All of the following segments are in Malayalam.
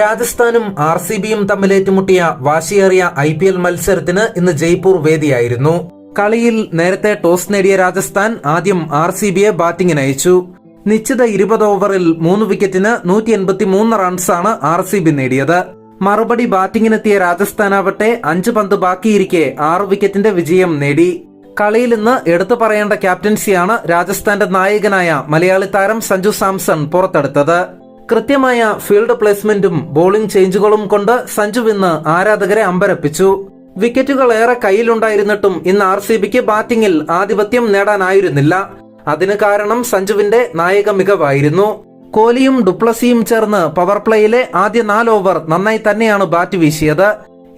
രാജസ്ഥാനും ആർ സി ബിയും തമ്മിൽ ഏറ്റുമുട്ടിയ വാശിയേറിയ ഐ പി എൽ മത്സരത്തിന് ഇന്ന് ജയ്പൂർ വേദിയായിരുന്നു. കളിയിൽ നേരത്തെ ടോസ് നേടിയ രാജസ്ഥാൻ ആദ്യം ആർ സി ബിയെ ബാറ്റിംഗിന് അയച്ചു. നിശ്ചിത ഇരുപത് ഓവറിൽ മൂന്ന് വിക്കറ്റിന് നൂറ്റി എൺപത്തി മൂന്ന് റൺസാണ് ആർ സി ബി നേടിയത്. മറുപടി ബാറ്റിംഗിനെത്തിയ രാജസ്ഥാനാവട്ടെ അഞ്ച് പന്ത് ബാക്കിയിരിക്കെ ആറ് വിക്കറ്റിന്റെ വിജയം നേടി. കളിയിൽ ഇന്ന് എടുത്തു പറയേണ്ട ക്യാപ്റ്റൻസിയാണ് രാജസ്ഥാന്റെ നായകനായ മലയാളി താരം സഞ്ജു സാംസൺ പുറത്തെടുത്തത്. കൃത്യമായ ഫീൽഡ് പ്ലേസ്മെന്റും ബോളിംഗ് ചേഞ്ചുകളും കൊണ്ട് സഞ്ജു ഇന്ന് ആരാധകരെ അമ്പരപ്പിച്ചു. വിക്കറ്റുകൾ ഏറെ കയ്യിലുണ്ടായിരുന്നിട്ടും ഇന്ന് ആർ സി ബിക്ക് ബാറ്റിംഗിൽ ആധിപത്യം നേടാനായിരുന്നില്ല. അതിന് കാരണം സഞ്ജുവിന്റെ നായക മികവായിരുന്നു. കോലിയും ഡുപ്ലസിയും ചേർന്ന് പവർ പ്ലേയിലെ ആദ്യ നാല് ഓവർ നന്നായി തന്നെയാണ് ബാറ്റ് വീശിയത്.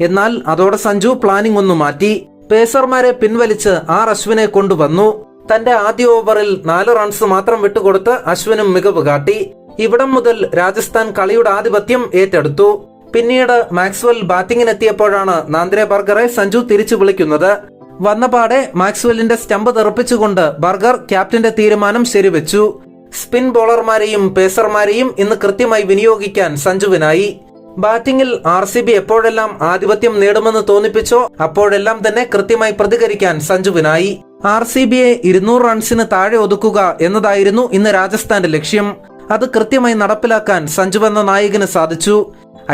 എന്നാൽ അതോടെ സഞ്ജു പ്ലാനിംഗ് ഒന്ന് മാറ്റി. പേസർമാരെ പിൻവലിച്ച് ആർ അശ്വിനെ കൊണ്ടുവന്നു. തന്റെ ആദ്യ ഓവറിൽ നാല് റൺസ് മാത്രം വിട്ടുകൊടുത്ത് അശ്വിനും മികവ് കാട്ടി. ഇവിടം മുതൽ രാജസ്ഥാൻ കളിയുടെ ആധിപത്യം ഏറ്റെടുത്തു. പിന്നീട് മാക്സ്വെൽ ബാറ്റിംഗിനെത്തിയപ്പോഴാണ് നാന്ദ്രെ ബർഗറെ സഞ്ജു തിരിച്ചു വിളിക്കുന്നത്. വന്നപാടെ മാക്സ്വെല്ലിന്റെ സ്റ്റമ്പ് തെറിപ്പിച്ചുകൊണ്ട് ബർഗർ ക്യാപ്റ്റന്റെ തീരുമാനം ശരിവെച്ചു. സ്പിൻ ബോളർമാരെയും പേസർമാരെയും ഇന്ന് കൃത്യമായി വിനിയോഗിക്കാൻ സഞ്ജുവിനായി. ബാറ്റിംഗിൽ ആർ സി ബി എപ്പോഴെല്ലാം ആധിപത്യം നേടുമെന്ന് തോന്നിപ്പിച്ചോ അപ്പോഴെല്ലാം തന്നെ കൃത്യമായി പ്രതികരിക്കാൻ സഞ്ജുവിനായി. ആർ സി ബിയെ ഇരുന്നൂറ് റൺസിന് താഴെ ഒതുക്കുക എന്നതായിരുന്നു ഇന്ന് രാജസ്ഥാന്റെ ലക്ഷ്യം. അത് കൃത്യമായി നടപ്പിലാക്കാൻ സഞ്ജു എന്ന നായകന് സാധിച്ചു.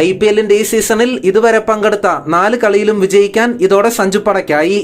ഐ പി എല്ലിന്റെ ഈ സീസണിൽ ഇതുവരെ പങ്കെടുത്ത നാല് കളിയിലും വിജയിക്കാൻ ഇതോടെ സഞ്ജു പടയ്ക്കായി